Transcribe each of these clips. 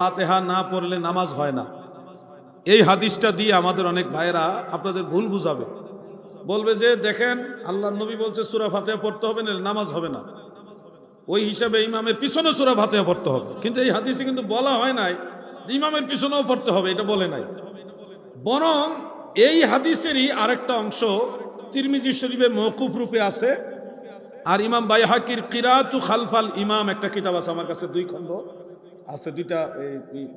ফাতেহা না পড়লে নামাজ হয় না। এই হাদিসটা দিয়ে আমাদের অনেক ভাইয়েরা আপনাদের ভুল বুঝাবে। বলবে যে, দেখেন, আল্লাহ নবী বলছে, সুরা ফাতেহা পড়তে হবে না নামাজ হবে না। ওই হিসাবে ইমামের পিছনে সুরা ফাতেহা পড়তে হবে। কিন্তু এই হাদিসে কিন্তু বলা হয় নাই ইমামের পিছনেও পড়তে হবে, এটা বলে নাই। বরং এই হাদিসেরই আরেকটা অংশ তিরমিজি শরীফে মৌকুফ রূপে আছে। আর ইমাম বাইহাকির কিরাতু খালফাল ইমাম একটা কিতাব আছে, আমার কাছে দুই খণ্ড। আছে দুইটা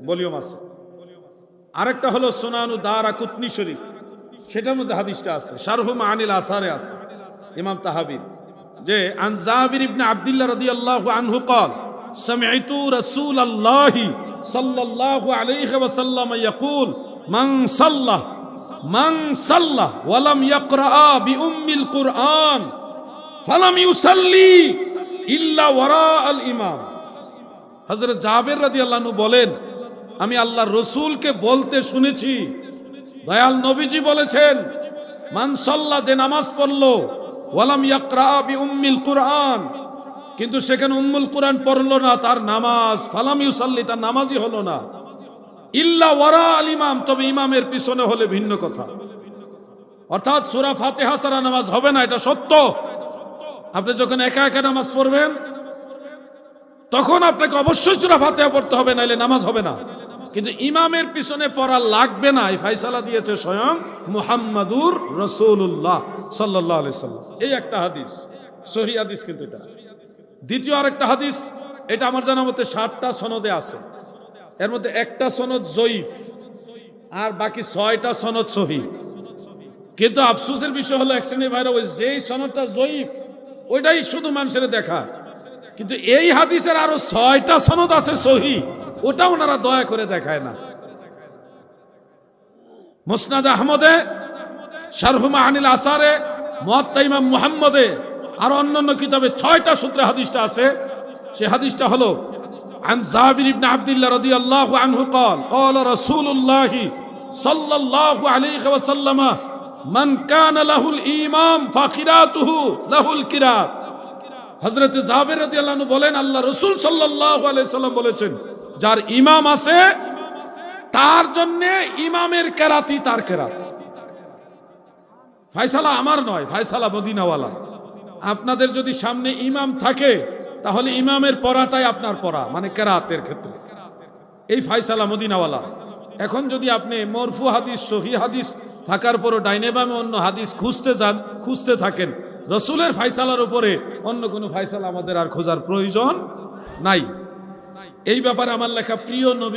ভলিউম আছে আরেকটা হলো সোনানু দারা কুতনি শরীফ সেটার মধ্যে হাদিসটা আছে শারহুম আনিল আসারে আছে ইমাম তাহাবির যে আন জাবির ইবনে আব্দুল্লাহ রাদিয়াল্লাহু আনহু قال سمعت رسول الله صلى الله عليه وسلم يقول من صلى من صلى ولم يقرأ بأم القرآن فلم يصلي إلا وراء الإمام হজরত জাবের রাদি আল্লাহ বলেন, আমি আল্লাহর রসুলকে বলতে শুনেছি। দয়াল নবীজি বলেছেন মানসল্লা যে নামাজ পড়ল, ওয়ালাম ইয়াকরা বি উম্মিল কুরআন। কিন্তু সেখানে উম্মুল কুরআন পড়ল না, তার নামাজ, ফালাম ইউসাল্লি, তার নামাজই হলো না। ইল্লা ওয়ারা আল ইমাম, তবে ইমামের পিছনে হলে ভিন্ন কথা। অর্থাৎ সুরা ফাতেহা সারা নামাজ হবে না, এটা সত্য। আপনি যখন একা একা নামাজ পড়বেন তখন আপনাকে অবশ্যই সুরা ফাতেহা পড়তে হবে নাহলে নামাজ হবে না। কিন্তু ইমামের পিছনে পড়া লাগবে না, এই ফাইসালা দিয়েছে স্বয়ং মুহাম্মাদুর রসুল্লাহ সাল্লাহ আলি সাল্লাম। এই একটা হাদিস, সহি হাদিস কিন্তু এটা। দ্বিতীয় আরেকটা হাদিস, এটা আমার জানা মতে ষাটটা সনদে আছে। এর মধ্যে একটা সনদ জয়ীফ, আর বাকি ছয়টা সনদ সহি। কিন্তু আফসোসের বিষয় হলো, এক শ্রেণির ভাইরা, ওই যেই সনদটা জয়ীফ, ওইটাই শুধু মানুষের দেখা। কিন্তু এই হাদিসের আরো ছয়টা সনদ আছে সহি ওটা ওনারা দয়া করে দেখায় না মুসনাদ আহমদে শারহুমা আনিল আসারে মুয়াত্তা ইমাম মুহাম্মদে আর অন্যান্য কিতাবে ছয়টা সূত্রে হাদিসটা আছে সে হাদিসটা হলো عن جابر بن عبد الله رضي الله عنه قال قال رسول الله صلى الله عليه وسلم من كان له الإمام فقراته له القراءة হজরত জাবের বলেন, আল্লাহ রসুল সাল্লাম বলেছেন, যার ইমাম আছে, তার জন্য ইমামের কেরাতি তার কেরাত। ফায়সালা আমার নয়, ফায়সালা মদিনাওয়ালা। আপনাদের যদি সামনে ইমাম থাকে, তাহলে ইমামের পড়াটাই আপনার পড়া মানে কেরাতের ক্ষেত্রে। এই ফায়সালা মদিনাওয়ালা। এখন যদি আপনি মরফু হাদিস, সহি হাদিস থাকার পরও ডাইনে বামে অন্য হাদিস খুঁজতে যান, খুঁজতে থাকেন রসুলের ফাইসালার উপরে অন্য কোনো ফাইসালা আমাদের আর খোঁজার প্রয়োজন নাই। এই ব্যাপারে আমার লেখা প্রিয় নবী